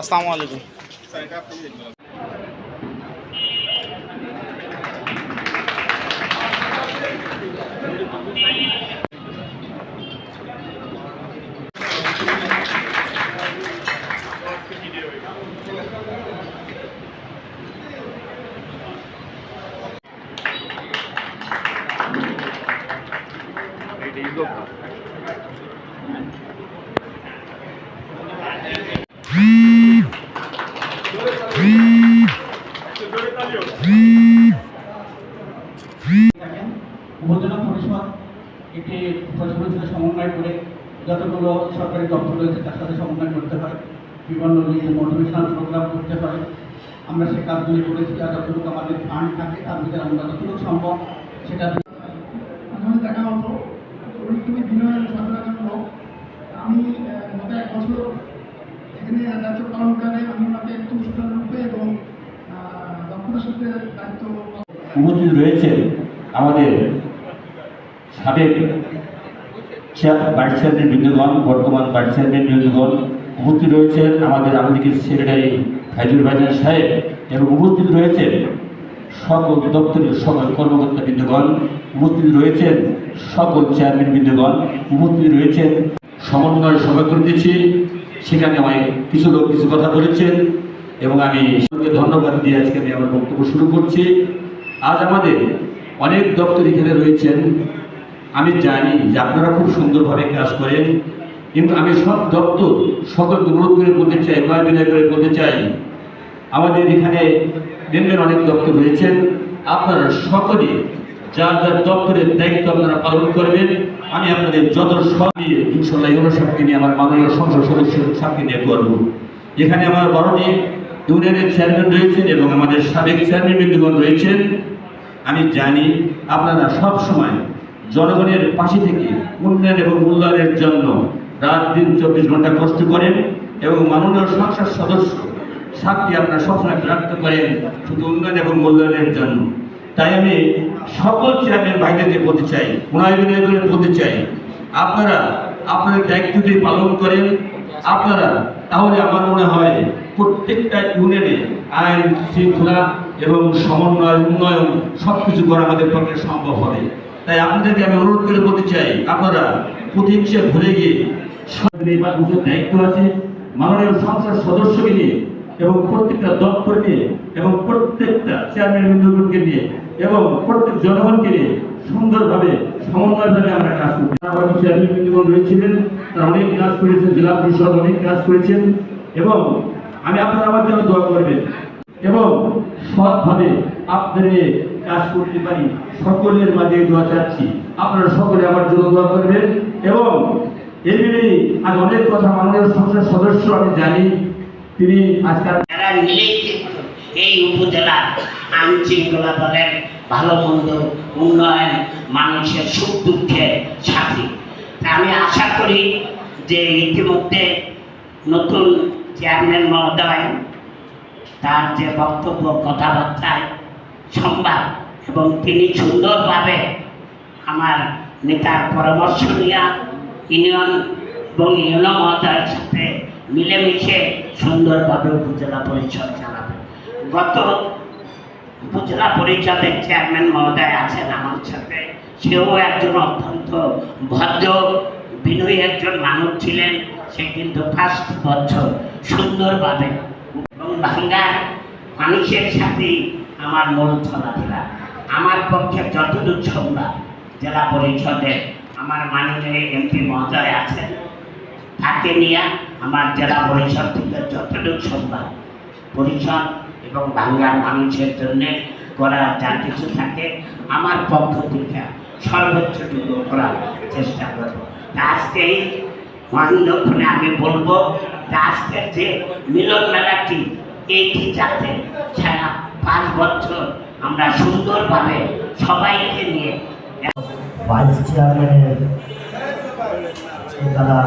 আসসালামু আলাইকুম। উপজেলা পরিষদ একটি প্রশাসনের সাথে সমন্বয় করে যতগুলো সরকারি দপ্তর রয়েছে তার সাথে সমন্বয় করতে হয়। বিভিন্ন মোটিভেশনাল প্রোগ্রাম করতে হয়। আমরা সে কাজগুলি করেছি আর যতটুকু আমাদের ফান্ড থাকে তার ভিতরে আমরা যতটুকু সম্ভব সেটা মাঝে দেখা হতো উনি খুবই বিনয়ের সাধারণ লোক। আমি গত এক বছর এখানে দায়িত্ব পালনকালে আমি ওনাকে একটু সুন্দররূপে এবং দক্ষতার সাথে দায়িত্ব পালন উপস্থিত রয়েছেন আমাদের সাবেক ভাইস চেয়ারম্যান বৃন্দগণ, বর্তমান ভাইস চেয়ারম্যান বৃন্দগণ উপস্থিত রয়েছেন আমাদের আমলিকের সেক্রেটারি ফাইজুল ভাইজান সাহেব এবং উপস্থিত রয়েছেন সকল দপ্তরের সকল কর্মকর্তা বৃন্দগণ, উপস্থিত রয়েছেন সকল চেয়ারম্যান বৃন্দগণ, উপস্থিত রয়েছেন সমন্বয় সভা করে দিচ্ছি সেখানে আমায় কিছু লোক কিছু কথা বলেছেন এবং আমি সবাইকে ধন্যবাদ দিয়ে আজকে আমি আমার বক্তব্য শুরু করছি। আজ আমাদের অনেক দপ্তর এখানে রয়েছেন। আমি জানি যে আপনারা খুব সুন্দরভাবে কাজ করেন, কিন্তু আমি সব দপ্তর সকলকে অনুরোধ করে বলতে চাই নয় বিনয় করে বলতে চাই। আমাদের এখানে নিম্নের অনেক দপ্তর রয়েছেন আপনারা সকলে যার যার দপ্তরের দায়িত্ব আপনারা পালন করবেন। আমি আপনাদের যত সব নিয়ে ইনশাল্লাহ নিয়ে আমার মাননীয় সংসদ সদস্য সাথে নিয়ে করব। এখানে আমার বারোটি ইউনিয়নের চেয়ারম্যান রয়েছেন এবং আমাদের সাবেক চেয়ারম্যান রয়েছেন। আমি জানি আপনারা সব সময় জনগণের পাশে থেকে উন্নয়ন এবং মূল্যায়নের জন্য রাত দিন চব্বিশ ঘণ্টা কষ্ট করেন এবং মাননীয় সংসদ সদস্য সাক্ষী আপনারা সবসময় বিরক্ত করেন শুধু উন্নয়ন এবং মূল্যায়নের জন্য। তাই আমি সকল চেয়ারম্যান ভাইদেরকে বলতে চাই উনায় করে বলতে চাই, আপনারা আপনাদের দায়িত্ব পালন করেন, আপনারা তাহলে আমার মনে হয় প্রত্যেকটা ইউনিয়নে আইন শৃঙ্খলা এবং সমন্বয়, উন্নয়ন সব কিছু করা আমাদের পক্ষে সম্ভব হবে। তাই আপনাদেরকে আমি অনুরোধ করে বলতে চাই, আপনারা প্রতিহিংসা ভুলে গিয়ে দায়িত্ব আছে, মাননীয় সংসদ সদস্যকে নিয়ে এবং প্রত্যেকটা দপ্তর নিয়ে এবং প্রত্যেকটা চেয়ারম্যান নিয়ে এবং প্রত্যেক জনগণকে নিয়ে সুন্দরভাবে, সমন্বয়ভাবে আমরা কাজ করি চেয়ারম্যান রয়েছিলেন, তারা অনেক কাজ করেছেন, জেলা পরিষদ অনেক কাজ করেছেন এবং আমি আপনারা আমার জন্য দোয়া করবেন। এবং সৎভাবে আপনাদের কাজ করতে পারি। সকলের মাঝে দোয়া চাচ্ছি। আপনারা সকলে আমার জন্য দোয়া করবেন এবং এমনি আজ অনেক কথা মাননীয় সংসদ সদস্য আমি জানি, তিনি আজকাল এই উপজেলা আইন শৃঙ্খলা বলেন ভালো মন্দ উন্নয়ন, মানুষের সুখ দুঃখের সাথী। আমি আশা করি যে ইতিমধ্যে নতুন চেয়ারম্যান মহোদয় তার যে বক্তব্য, কথাবার্তায়, সংবাদ, এবং তিনি সুন্দরভাবে আমার নেতার পরামর্শ নিয়ে ইউনিয়ন এবং ইউনো মহোদয়ের সাথে মিলেমিশে সুন্দরভাবে উপজেলা পরিষদ চালাবে গত উপজেলা পরিষদের চেয়ারম্যান মহোদয় আছেন আমার সাথে। সেও একজন অত্যন্ত ভদ্র, বিনয়ী একজন মানুষ ছিলেন। সে কিন্তু ফার্স্ট বছর সুন্দরভাবে এবং বাংলার মানুষের সাথে আমার মূল চলাফেরা আমার পক্ষে যতটুকু সম্ভব জেলা পরিষদে আমার মাননীয় এমপি মহোদয় আছেন। তাকে নিয়ে আমার জেলা পরিষদ থেকে যতটুকু সম্ভব পরিষদ এবং বাংলার মানুষের জন্য করার যা কিছু থাকে আমার পক্ষ থেকে সর্বোচ্চটুকু করার চেষ্টা করব। তা আজকে এই মহেন্দ্রক্ষণে আমি বলব আজকের যে মিলন এইটি যাতে সারা পাঁচ বছর আমরা সুন্দরভাবে সবাইকে নিয়ে ভাইস চেয়ারম্যানের তারা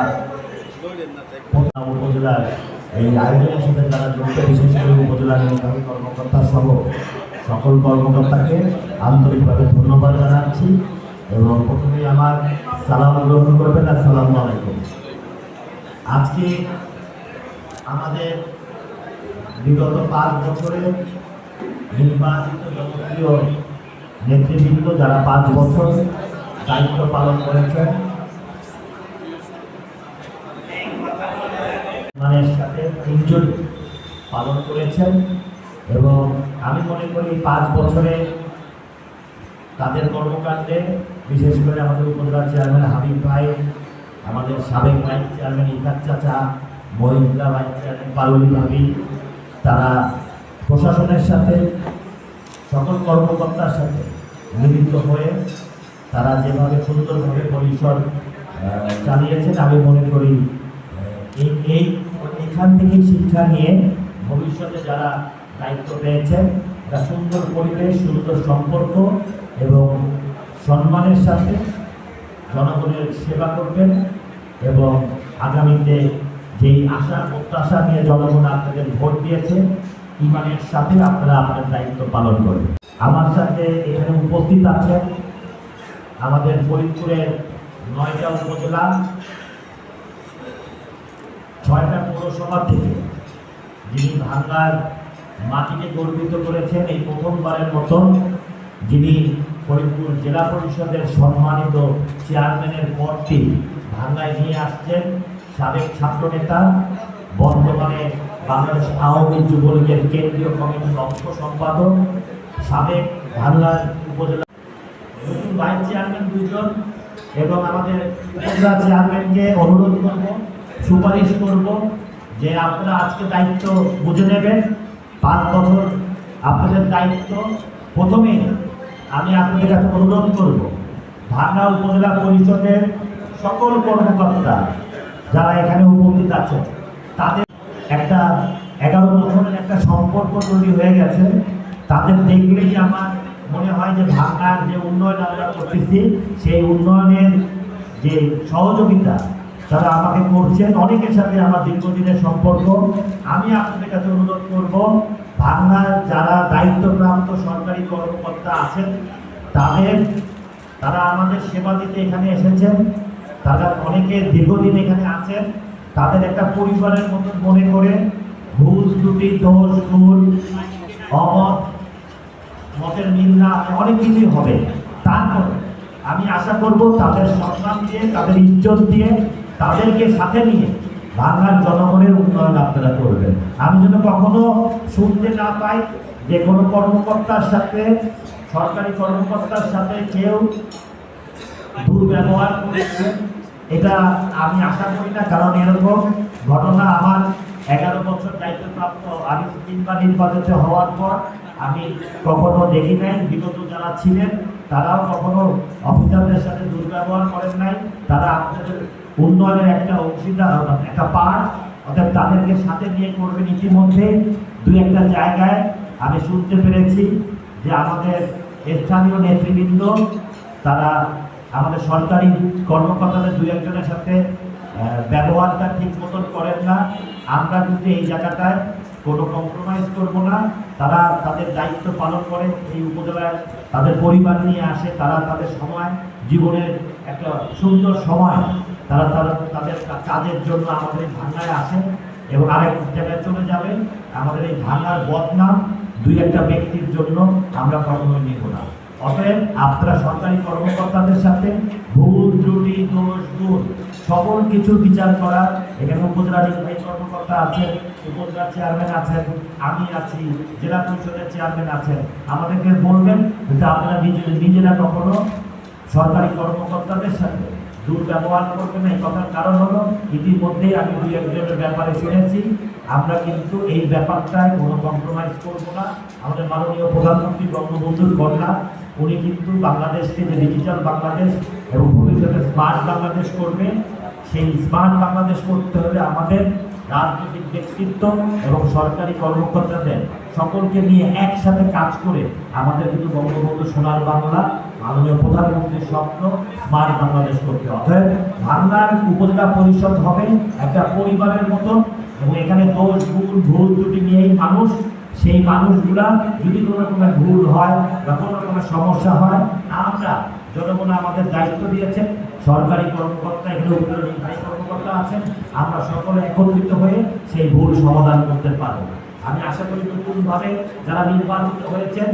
প্রথম উপজেলার এই আয়োজনের সাথে যারা যুক্ত বিশেষ করে উপজেলার নির্বাহী কর্মকর্তা সহ সকল কর্মকর্তাকে আন্তরিকভাবে ধন্যবাদ জানাচ্ছি এবং প্রথমেই আমার সালাম গ্রহণ করবেন আসসালামু আলাইকুম। আজকে আমাদের বিগত পাঁচ বছরে নির্বাচিত জনপ্রিয় নেতৃবৃন্দ যারা পাঁচ বছর দায়িত্ব পালন করেছেন মানের সাথে তিনজন পালন করেছেন এবং আমি মনে করি পাঁচ বছরে তাদের কর্মকাণ্ডে, বিশেষ করে আমাদের উপজেলা চেয়ারম্যান হাবিব ভাই, আমাদের সাবেক ভাইস চেয়ারম্যান ইফাক চাচা মহিন্দা ভাইস চেয়ারম্যান ভাবি তারা প্রশাসনের সাথে, সকল কর্মকর্তার সাথে মিলিত হয়ে তারা যেভাবে সুন্দরভাবে পরিসর চালিয়েছেন, আমি মনে করি এই এই, এখান থেকে শিক্ষা নিয়ে ভবিষ্যতে যারা দায়িত্ব পেয়েছেন, একটা সুন্দর পরিবেশ, সুন্দর সম্পর্ক এবং সম্মানের সাথে জনগণের সেবা করবেন এবং আগামীতে যেই আশা, প্রত্যাশা নিয়ে জনগণ আপনাদের ভোট দিয়েছে, ইমানের সাথে আপনারা আপনার দায়িত্ব পালন করবেন আমার সাথে এখানে উপস্থিত আছেন আমাদের ফরিদপুরের নয়টা উপজেলা, ছয়টা পৌরসভা থেকে, যিনি ভাঙ্গার মাটিকে গর্বিত করেছেন এই প্রথমবারের মতন, যিনি ফরিদপুর জেলা পরিষদের সম্মানিত চেয়ারম্যানের পদটি ভাঙ্গায় নিয়ে আসছেন। সাবেক ছাত্রনেতা, বর্তমানে বাংলাদেশ আওয়ামী যুবলীগের কেন্দ্রীয় কমিটির অর্থ সম্পাদক, সাবেক ভাঙ্গার উপজেলা নতুন ভাইস চেয়ারম্যান দুজন এবং আমাদের উপজেলা চেয়ারম্যানকে অনুরোধ করব, সুপারিশ করব যে আপনারা আজকে দায়িত্ব বুঝে নেবেন। পাঁচ বছর আপনাদের দায়িত্ব। প্রথমেই আমি আপনাদের কাছে অনুরোধ করব ঢাকা উপজেলা পরিষদের সকল কর্মকর্তা যারা এখানে উপস্থিত আছেন, তাদের একটা এগারো বছরের একটা সম্পর্ক তৈরি হয়ে গেছে। তাদের দেখলেই আমার মনে হয় যে ঢাকার যে উন্নয়ন আমরা করতেছি, সেই উন্নয়নের যে সহযোগিতা তারা আমাকে করছেন। অনেকের সাথে আমার দীর্ঘদিনের সম্পর্ক। আমি আপনাদের কাছে অনুরোধ করব ভাঙ্গার যারা দায়িত্বপ্রাপ্ত সরকারি কর্মকর্তা আছেন, তাদের, তারা আমাদের সেবা দিতে এখানে এসেছেন। তারা অনেকে দীর্ঘদিন এখানে আছেন, তাদের একটা পরিবারের মতন মনে করে, ভুল ত্রুটি, দোষ, ভুল, অমত, মতের মিল না, অনেক কিছুই হবে। তারপর আমি আশা করব তাদের সম্মান দিয়ে, তাদের ইজ্জত দিয়ে, তাদেরকে সাথে নিয়ে বাংলার জনগণের উন্নয়ন আপনারা করবেন। আমি যেন কখনো শুনতে না পাই যে কোনো কর্মকর্তার সাথে, সরকারি কর্মকর্তার সাথে কেউ দুর্ব্যবহার করেছে। এটা আমি আশা করি না, কারণ এরকম ঘটনা আমার এগারো বছর দায়িত্বপ্রাপ্ত আমি তিনবার নির্বাচিত হওয়ার পর আমি কখনো দেখি নাই। বিগত যারা ছিলেন, তারাও কখনো অফিসারদের সাথে দুর্ব্যবহার করেন নাই। তারা আপনাদের উন্নয়নের একটা অংশীদার, একটা পার্ট। অর্থাৎ তাদেরকে সাথে নিয়ে করবেন ইতিমধ্যে। দু একটা জায়গায় আমি শুনতে পেরেছি যে আমাদের স্থানীয় নেতৃবৃন্দ, তারা আমাদের সরকারি কর্মকর্তাদের দু একজনের সাথে ব্যবহারটা ঠিক মতন করেন না। আমরা কিন্তু এই জায়গাটায় কোনো কম্প্রোমাইজ করব না। তারা তাদের দায়িত্ব পালন করে এই উপজেলায় তাদের পরিবার নিয়ে আসে, তারা তাদের সময়, জীবনের একটা সুন্দর সময় তারা তারা, তাদের কাজের জন্য আমাদের এই ভাঙ্গায় আসেন এবং আরেক জায়গায় চলে যাবে আমাদের এই ভাঙ্গার বদনাম দুই একটা ব্যক্তির জন্য আমরা কখনোই নিব না। অতএব আপনারা সরকারি কর্মকর্তাদের সাথে ভুল, ত্রুটি, দোষ, গুণ, সকল কিছু বিচার করা এখানে উপজেলা নির্বাহী কর্মকর্তা আছেন, উপজেলা চেয়ারম্যান আছেন, আমি আছি, জেলা পরিষদের চেয়ারম্যান আছেন। আমাদেরকে বলবেন যে আপনারা নিজে, নিজেরা কখনো সরকারি কর্মকর্তাদের সাথে দুর্ব্যবহার করবেন এই কথার কারণ হলো, ইতিমধ্যেই আমি দুই একজনের ব্যাপারে শুনেছি। আমরা কিন্তু এই ব্যাপারটায় কোনো কম্প্রোমাইজ করব না। আমাদের মাননীয় প্রধানমন্ত্রী বঙ্গবন্ধুর কন্যা উনি কিন্তু বাংলাদেশকে যে ডিজিটাল বাংলাদেশ এবং ভবিষ্যতে স্মার্ট বাংলাদেশ করবে, সেই স্মার্ট বাংলাদেশ করতে হলে আমাদের রাজনৈতিক ব্যক্তিত্ব এবং সরকারি কর্মকর্তাদের সকলকে নিয়ে একসাথে কাজ করে আমাদের কিন্তু বঙ্গবন্ধু সোনার বাংলা, মাননীয় প্রধানমন্ত্রীর স্বপ্ন স্মার্ট বাংলাদেশ করতে অতএব বাংলার উপজেলা পরিষদ হবে, একটা পরিবারের মতো এবং এখানে দোষ গুণ ভুল ত্রুটি নিয়েই মানুষ সেই মানুষগুলা যদি কোনো রকমের ভুল হয় বা কোনো রকমের সমস্যা হয়, আমরা জনগণ আমাদের দায়িত্ব দিয়েছেন, সরকারি কর্মকর্তা এখানে নির্বাহী কর্মকর্তা আছেন, আমরা সকলে একত্রিত হয়ে সেই ভুল সমাধান করতে পারব। আমি আশা করি নতুনভাবে যারা নির্বাচিত হয়েছেন,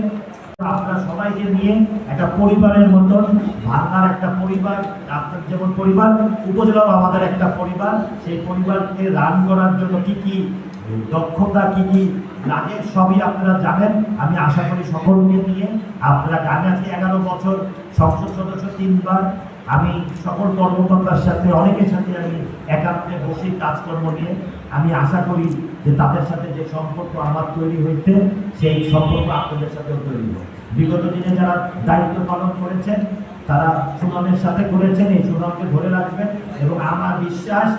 আপনারা সবাইকে নিয়ে একটা পরিবারের মতন ভাঙার একটা পরিবার আপনার যেমন পরিবার, উপজেলাও আমাদের একটা পরিবার, সেই পরিবারকে রান করার জন্য কি কি দক্ষতা কি কি? লাগে সবই আপনারা জানেন। আমি আশা করি সকলকে নিয়ে আপনারা আমি আজকে এগারো বছর সংসদ সদস্য তিনবার। আমি সকল কর্মকর্তার সাথে, অনেকের সাথে আমি একান্তে বসে কাজকর্ম নিয়ে আমি আশা করি যে তাদের সাথে যে সম্পর্ক আমার তৈরি হয়েছে, সেই সম্পর্ক আপনাদের সাথেও তৈরি হবে বিগত দিনে যারা দায়িত্ব পালন করেছেন, তারা সুনামের সাথে করেছেন, এই সুনামকে ধরে রাখবেন এবং আমার বিশ্বাস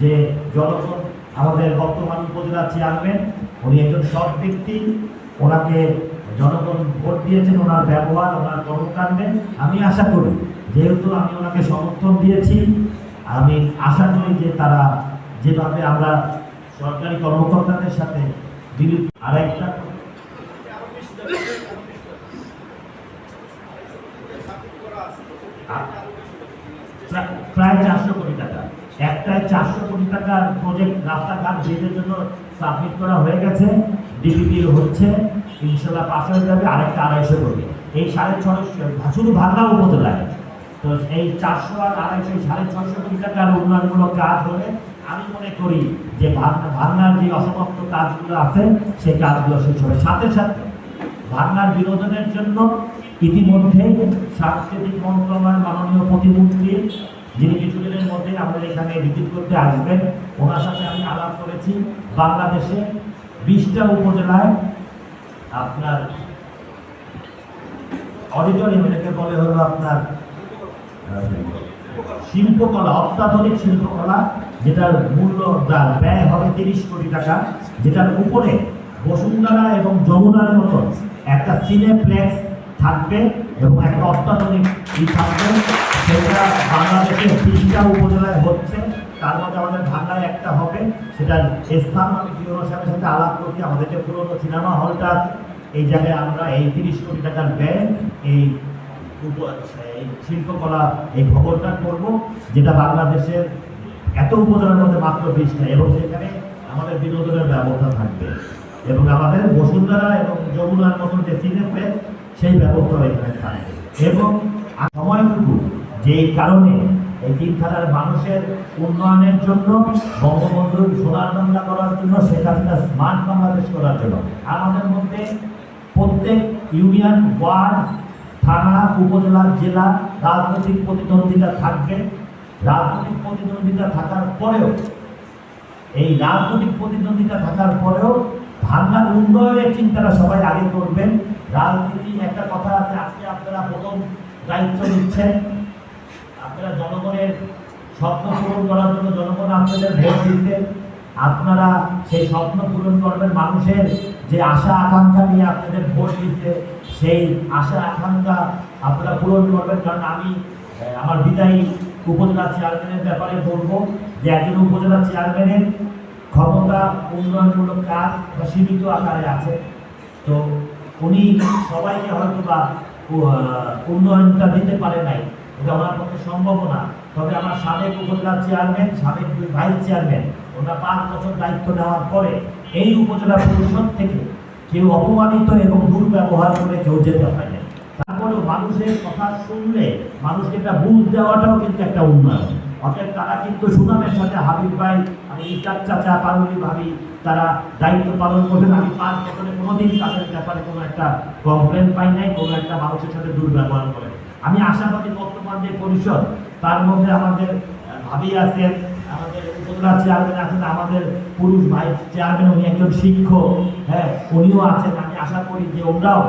যে জনগণ আমাদের বর্তমান উপজেলা চেয়ারম্যান, উনি একজন সৎ ব্যক্তি। ওনাকে জনগণ ভোট দিয়েছেন, ওনার ব্যবহার, ওনার কর্মকাণ্ডে। আমি আশা করি, যেহেতু আমি ওনাকে সমর্থন দিয়েছি, আমি আশা করি যে তারা যেভাবে আমরা সরকারি কর্মকর্তাদের সাথে আরেকটা প্রা- প্রায় চারশো কোটি টাকা একটায় চারশো কোটি টাকার প্রজেক্ট রাস্তাঘাট যেটার জন্য সাবমিট করা হয়ে গেছে। ডিপিপি হচ্ছে ইনশাল্লাহ পাশ হয়ে যাবে আরেকটা আড়াইশো কোটি। এই সাড়ে ছয়শো, শুধু ভাঙ্গা উপজেলায়। তো এই চারশো আর আড়াইশো সাড়ে ছশো কোটি টাকার উন্নয়নমূলক কাজ হলে আমি মনে করি যে ভাঙ্গার যে অসমাপ্ত কাজগুলো আছে, সেই কাজগুলো শেষ হবে। সাথে সাথে ভাঙ্গার বিনোদনের জন্য ইতিমধ্যে সাংস্কৃতিক মন্ত্রণালয়ের মাননীয় প্রতিমন্ত্রী যিনি কিছুদিনের মধ্যে আমাদের এখানে ভিজিট করতে আসবেন। ওনার সাথে আমি আলাপ করেছি। বাংলাদেশে বিশটা উপজেলায় আপনার অডিটোরিয়াম এটাকে বলে হলো আপনার শিল্পকলা, অত্যাধুনিক শিল্পকলা, যেটার মূল্য যার ব্যয় হবে তিরিশ কোটি টাকা, যেটার উপরে বসুন্ধরা এবং যমুনার মতো একটা সিনেপ্লেক্স থাকবে এবং একটা অত্যাধুনিক থাকবে। সেটা বাংলাদেশের তিনটা উপজেলায় হচ্ছে। তার মধ্যে আমাদের ভান্ডায় একটা হবে, সেটার স্থান আমি জিওনো সাহেবের সাথে আলাপ করছি। আমাদের যে পুরোনো সিনেমা হলটা, এই জায়গায় আমরা এই তিরিশ কোটি টাকার ব্যয় এই শিল্পকলা, এই খবরটা করব, যেটা বাংলাদেশের এত উপজেলার মধ্যে মাত্র বিশটা, এবং সেখানে আমাদের বিনোদনের ব্যবস্থা থাকবে। এবং আমাদের বসুন্ধরা এবং যমুনার মতন যে সিনেপ্লেক্স সেই ব্যবস্থা এখানে থাকবে। এবং সময়টুকু যেই কারণে এই তিনখানার মানুষের উন্নয়নের জন্য বঙ্গবন্ধুর সোনার বাংলা করার জন্য শেখ হাসিনা স্মার্ট বাংলাদেশ করার জন্য। আমাদের মধ্যে প্রত্যেক ইউনিয়ন, ওয়ার্ড, থানা, উপজেলা, জেলা রাজনৈতিক প্রতিদ্বন্দ্বিতা থাকবে। রাজনৈতিক প্রতিদ্বন্দ্বিতা থাকার পরেও, এই রাজনৈতিক প্রতিদ্বন্দ্বিতা থাকার পরেও ভাঙ্গার উন্নয়নের চিন্তাটা সবাই আগে করবেন। রাজনীতি, একটা কথা আছে, আজকে আপনারা প্রথম দায়িত্ব নিচ্ছেন। আপনারা জনগণের স্বপ্ন পূরণ করার জন্য জনগণ আপনাদের ভোট দিতে আপনারা সেই স্বপ্ন পূরণ করবেন মানুষের যে আশা আকাঙ্ক্ষা নিয়ে আপনাদের ভোট দিতে সেই আশা আকাঙ্ক্ষা আপনারা পূরণ করবেন। কারণ আমি আমার বিদায়ী উপজেলা চেয়ারম্যানের ব্যাপারে বলব যে একজন উপজেলা চেয়ারম্যানের ক্ষমতা উন্নয়নমূলক কাজ বা সীমিত আকারে আছে। তো উনি সবাইকে হয়তো বা উন্নয়নটা দিতে পারে নাই। এটা ওনার পক্ষে সম্ভব না। তবে আমার সাবেক উপজেলা চেয়ারম্যান, সাবেক দুই ভাইস চেয়ারম্যান, ওনারা পাঁচ বছর দায়িত্ব নেওয়ার পরে এই উপজেলা পরিষদ থেকে কেউ অপমানিত এবং দুর্ব্যবহার করে কেউ যেতে হয় না তারপরেও মানুষের কথা শুনলে মানুষকে একটা বুঝ দেওয়াটাও কিন্তু একটা উন্নয়ন। অতএব তারা কিন্তু সুনামের সাথে হাবিব ভাই, আমি ইটার চাচা, পারুলি ভাবি, তারা দায়িত্ব পালন করবেন আমি পাঁচ বছরে কোনোদিন তাদের ব্যাপারে কোনো একটা কমপ্লেন পাই নাই, কোনো একটা মানুষের সাথে দুর্ব্যবহার করে আমি আশাবাদী বর্তমান যে পরিষদ, তার মধ্যে আমাদের ভাবি আছেন, আমাদের উপজেলা চেয়ারম্যান আছেন, আমাদের পুরুষ ভাই চেয়ারম্যান উনি একজন শিক্ষক হ্যাঁ উনিও আছেন। আমি আশা করি যে ওরাও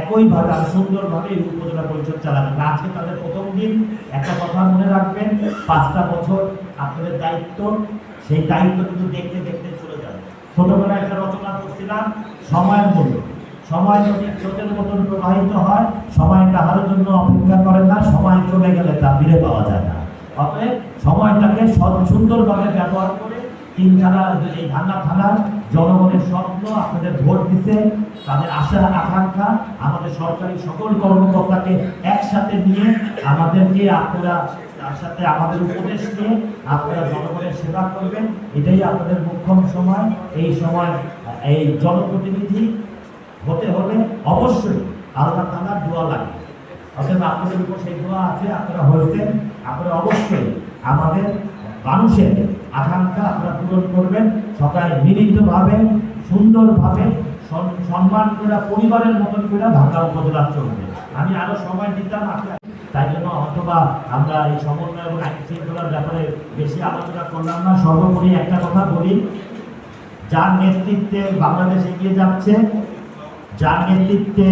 একইভাবে আর সুন্দরভাবে উপজেলা পরিষদ চালাবেন। আজকে তাদের প্রথম দিন, একটা কথা মনে রাখবেন, পাঁচটা বছর আপনাদের দায়িত্ব, সেই দায়িত্ব কিন্তু দেখতে দেখতে চলে যাবে। ছোটবেলায় একটা রচনা করছিলাম, সময়ের মূল্য। সময় যদি স্রোতের মতন প্রবাহিত হয় সময় কাহার জন্য অপেক্ষা করে না, সময় চলে গেলে তা ফিরে পাওয়া যায় না। অতএব সময়টাকে সুন্দরভাবে ব্যবহার করে তিন থানার এই ভাঙ্গা থানার জনগণের স্বপ্ন, আপনাদের ভোট দিতে তাদের আশা আকাঙ্ক্ষা, আমাদের সরকারি সকল কর্মকর্তাকে একসাথে নিয়ে আমাদেরকে আপনারা তার সাথে আমাদের উপদেশ নিয়ে আপনারা জনগণের সেবা করবেন, এটাই আপনাদের মুখ্যম সময়। এই সময়, এই জনপ্রতিনিধি হতে হলে অবশ্যই। আল্লাহ তালার দোয়া লাগে। অতএব আপনাদের উপর সেই দোয়া আছে, আপনারা হয়েছেন, আপনারা অবশ্যই আমাদের মানুষের আকাঙ্ক্ষা আপনারা পূরণ করবেন, সবাই মিলিতভাবে, সুন্দরভাবে সম্মান করে, পরিবারের মতন করে ঢাকা উপজেলা চলবে। আমি আরও সময় দিতাম তাই জন্য অথবা আমরা এই সমন্বয় এবং আইন শৃঙ্খলার ব্যাপারে বেশি আলোচনা করলাম না। সর্বোপরি একটা কথা বলি, যার নেতৃত্বে বাংলাদেশ এগিয়ে যাচ্ছে যার নেতৃত্বে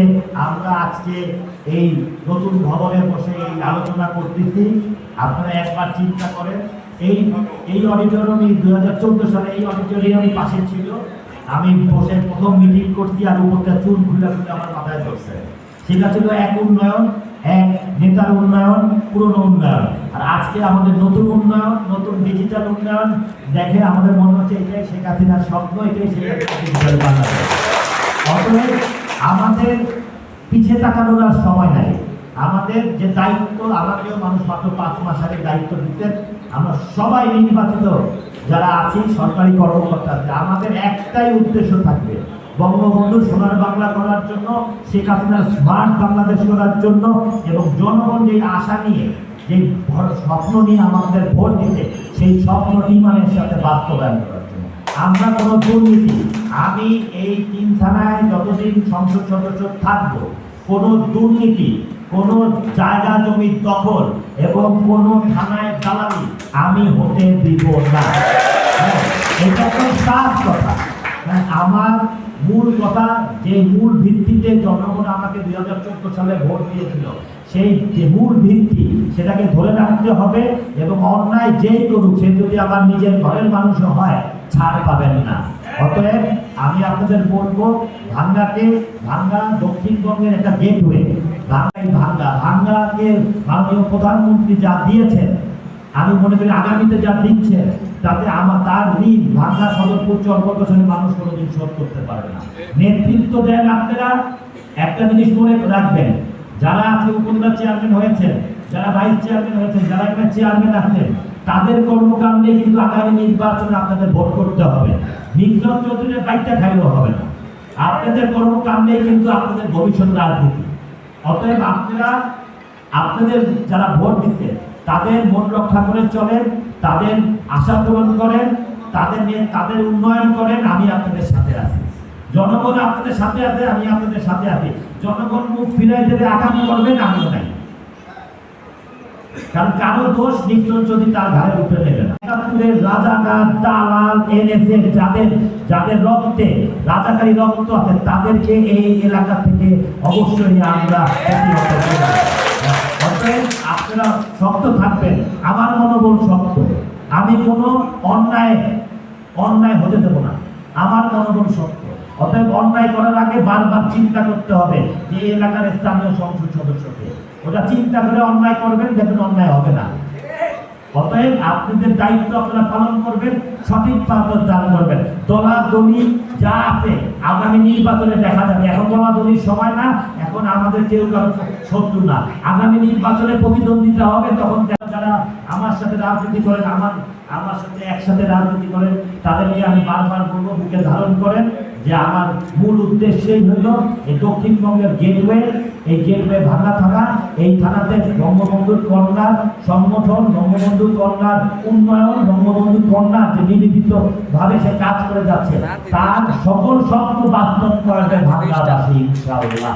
আমরা আজকে এই নতুন ভবনে বসে এই আলোচনা করতেছি। আপনারা একবার চিন্তা করেন, এই এই অডিটোরিয়ামই দু হাজার চোদ্দ সালে এই অডিটোরিয়ামই পাশে ছিল। আমি বসে প্রথম মিটিং করছি আর উপরটা চুল খুলে খুলে আমার মাথায় ধরছে। সেটা ছিল এক উন্নয়ন, এক নেতার উন্নয়ন, পুরনো উন্নয়ন। আর আজকে আমাদের নতুন উন্নয়ন, নতুন ডিজিটাল উন্নয়ন, দেখে আমাদের মনে হচ্ছে এটাই শেখ হাসিনার স্বপ্ন, এটাই শেখ হাসিনার অতএব আমাদের পিছিয়ে তাকানোর আর সময় নাই। আমাদের যে দায়িত্ব আমাকেও মানুষ মাত্র পাঁচ মাস আগে দায়িত্ব দিতেন আমরা সবাই নির্বাচিত যারা আছি, সরকারি কর্মকর্তা আমাদের একটাই উদ্দেশ্য থাকবে বঙ্গবন্ধু সোনার বাংলা করার জন্য, শেখ হাসিনার স্মার্ট বাংলাদেশ করার জন্য, এবং জনগণ যে আশা নিয়ে যে স্বপ্ন নিয়ে আমাদের ভোট দিতে, সেই স্বপ্ন ইমানের সাথে বাস্তবায়ন জন্য আমরা কোনো দুর্নীতি আমি এই তিন থানায় যতদিন সংসদ সদস্য থাকব কোনো দুর্নীতি কোনো জায়গা জমি দখল এবং কোনো থানায় দালালি আমি হতে দিব না। হ্যাঁ, এটা তো সাফ কথা। হ্যাঁ, আমার মূল কথা যে মূল ভিত্তিতে জনগণ আমাকে দুই হাজার চোদ্দ সালে ভোট দিয়েছিল সেই যে মূল ভিত্তি সেটাকে ধরে রাখতে হবে এবং অন্যায় যেই করুক সে যদি আমার নিজের ঘরের মানুষও হয় ছাড় পাবেন না। অতএব আমি আপনাদের বলব, ভাঙ্গাকে ভাঙ্গা দক্ষিণবঙ্গের একটা গেটওয়ে, ভাঙ্গাই ভাঙ্গা। ভাঙ্গাকে মাননীয় প্রধানমন্ত্রী যা দিয়েছেন, আমি মনে করি আগামীতে যা দিচ্ছেন, তাতে আমার তার ঋণ ভাঙ্গা সদর সদরপুর চর্মকোষণের মানুষ কোনোদিন শোধ করতে পারবে না। নেতৃত্ব দেন আপনারা। একটা জিনিস মনে রাখবেন, যারা আজকে উপজেলা চেয়ারম্যান হয়েছেন, যারা ভাইস চেয়ারম্যান হয়েছেন, যারা একটা চেয়ারম্যান আছেন তাদের কর্মকাণ্ডে কিন্তু আগামী নির্বাচনে আপনাদের ভোট করতে হবে। নির্জন চৌধুরীর বাইকটা খাইলেও হবে না। আপনাদের কর্মকাণ্ডে কিন্তু আপনাদের ভবিষ্যৎ রাজনীতি। অতএব আপনারা, আপনাদের যারা ভোট দিচ্ছে, তাদের মন রক্ষা করে চলেন, তাদের আশা পূরণ করেন, তাদের নিয়ে তাদের উন্নয়ন করেন, আমি আপনাদের সাথে আছি। জনগণ আপনাদের সাথে আছে, আমি আপনাদের সাথে আছি। জনগণ মুখ ফিরাই দেবে আঘাত করবেন, আমিও নাই কারণ কারও দোষ নিশ্চয় যদি তার ঘাড়ে উঠে নেবে না। রাজাকার দালাল যাদের যাদের রক্তে, রাজাকারী রক্ত আছে, তাদেরকে এই এলাকা থেকে অবশ্যই আমরা আপনারা শক্ত থাকবেন। আমার মনোবল শক্ত। আমি কোনো অন্যায় অন্যায় হতে দেবো না। আমার মনোবল শক্ত। অতএব অন্যায় করার আগে বারবার চিন্তা করতে হবে যে এলাকার স্থানীয় সংসদ সদস্যকে ওটা চিন্তা করে অন্যায় করবেন দেখবেন অন্যায় হবে না। অতএব আপনাদের দায়িত্ব আপনারা পালন করবেন, সঠিক পালন দান করবেন। দলাদলি যা আছে, আগামী নির্বাচনে দেখা যাবে। এখন দলাদলির সময় না, এখন আমাদের কেউ কারও শত্রু না। আগামী নির্বাচনে প্রতিদ্বন্দ্বিতা হবে, তখন যারা আমার সাথে রাজনীতি করেন, আমার আমার সাথে একসাথে রাজনীতি করেন তাদেরকে আমি বারবার বলব, বুকে ধারণ করেন। যে আমার মূল উদ্দেশ্যই হলো এই দক্ষিণবঙ্গের গেটওয়ে এই গেটওয়ে ভাঙা থাকা এই থানাতে বঙ্গবন্ধুর কন্যার সংগঠন, বঙ্গবন্ধুর কন্যার উন্নয়ন, বঙ্গবন্ধুর কন্যার যে নিবেদিত ভাবে সে কাজ করে যাচ্ছে, তার সকল স্বপ্ন বাস্তব করাবে ভাঙ্গাবাসী ইনশাআল্লাহ।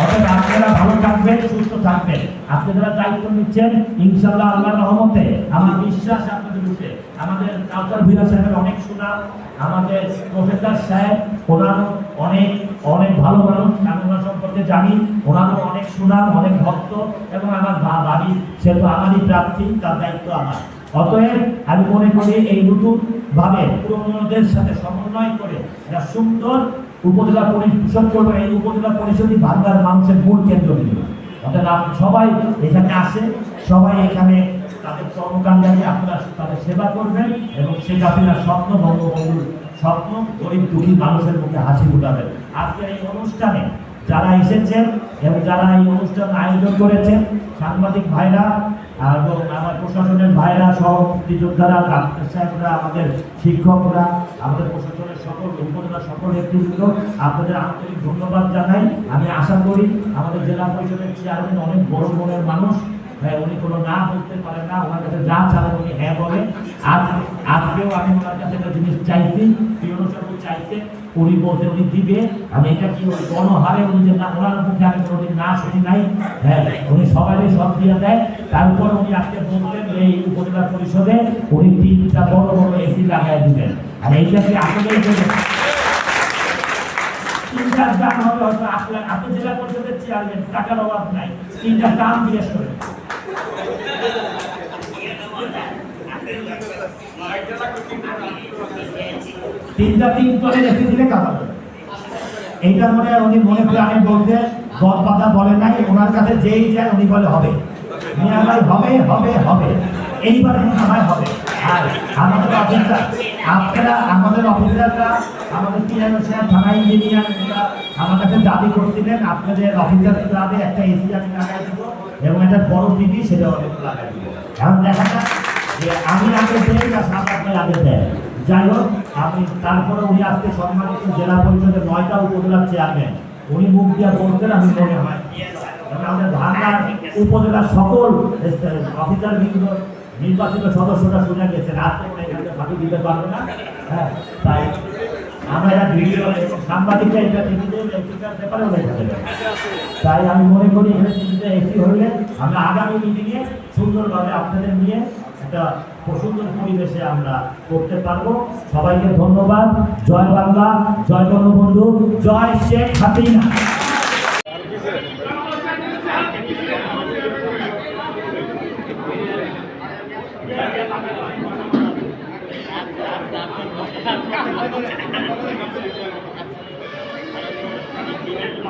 অর্থাৎ আপনারা ভালো থাকবেন, সুস্থ থাকবেন। আপনি যারা দায়িত্ব নিচ্ছেন, ইনশাআল্লাহ আল্লাহর রহমতে আমার বিশ্বাস আপনাদের উপরে। আমাদের কাউসার ভিরা সাহেবের অনেক সুনাম আমাদের প্রফেসর সাহেব ওনারও অনেক অনেক ভালো মানুষ আমি ওনার সম্পর্কে জানি, ওনারও অনেক সুনাম অনেক ভক্ত, এবং আমার বাড়ি সে তো আমারই প্রার্থী, তার দায়িত্ব আমার। অতএব আমি মনে করি এই নতুন ভাবে পুরোনোদের সাথে সমন্বয় করে একটা সুন্দর উপজেলা পরিষদ করব এই উপজেলা পরিষদই বাংলার মানুষের মূল কেন্দ্রবিন্দু অর্থাৎ সবাই এখানে আসে, সবাই এখানে তাদের কর্মকাণ্ডে আপনারা তাদের সেবা করবেন এবং শেখ হাসিনার স্বপ্ন, বঙ্গবন্ধুর স্বপ্ন, গরিব দুঃখী মানুষের মুখে হাসি ফুটাবেন। আজকে এই অনুষ্ঠানে যারা এসেছেন এবং যারা এই অনুষ্ঠান আয়োজন করেছেন, সাংবাদিক ভাইরা এবং আমার প্রশাসনের ভাইরা সহ মুক্তিযোদ্ধারা ডাক্তার সাহেবরা, আমাদের শিক্ষকরা, আমাদের প্রশাসনের সকল উপজেলা সকল নেতৃবৃন্দ, আপনাদের আন্তরিক ধন্যবাদ জানাই। আমি আশা করি আমাদের জেলা পরিষদের চেয়ারম্যান অনেক বড় মনের মানুষ। হ্যাঁ, উনি কোনো না বলতে পারেন না ওনার কাছে যা চান উনি হ্যাঁ বলে। আজ আজকেও আমি ওনার কাছে একটা জিনিস চাইছি চাইছে উনি বলতে উনি দিবে। আমি এটা কি ওই গণহারে উনি যে না ওনার মুখে আমি কোনোদিন না শুনি নাই। হ্যাঁ উনি সবাই সব দিয়ে দেয়। তারপর উনি আজকে বলতেন যে এই উপজেলা পরিষদে উনি তিনটা বড় বড় এসি লাগাই দিবেন। আর এইটা কি আসলেই আপনার আপনি জেলা পরিষদের চেয়ারম্যান টাকার অভাব নাই। তিনটা দাম জিজ্ঞেস করেন তিনটা তিন রেখে দিলে এইটা মনে উনি মনে প্রাণে বলতে গদ পাতা বলে নাই, ওনার কাছে যেই যায় উনি বলে হবে। হবে হবে হবে। এইবার মনে হয় হবে। আর আমাদের অফিসার, আপনারা, আমাদের অফিসাররা, আমাদের থানা ইঞ্জিনিয়ার আমার কাছে দাবি করছিলেন, আপনাদের অফিসার ক্লাবে একটা এসি আমি লাগাই দেবো। এবং একটা বড় টিভি সেটা অনেক লাগাই দেবো। এখন দেখা যাক যে আমি আগে দেই না সাত মাস আগে দেয়। যাই হোক আপনি তারপরে উনি আজকে সম্মানিত জেলা পরিষদের নয়টা উপজেলার চেয়ারম্যান উনি মুখ দিয়ে বলতেন আমি মনে হয় আমাদের ভাঙ্গার উপজেলার সকল অফিসার বৃন্দ, নির্বাচিত সদস্যরা শুনে গেছেন আজকে ফাঁকি দিতে পারবে না। হ্যাঁ তাই আমরা সাংবাদিকরা এটা তাই আমি মনে করি এখানে এসি হইলে আমরা আগামী মিটিংয়ে সুন্দরভাবে আপনাদের নিয়ে একটা সুন্দর পরিবেশে আমরা করতে পারব। সবাইকে ধন্যবাদ। জয় বাংলা, জয় বঙ্গবন্ধু, জয় শেখ হাসিনা।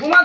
ঘুমান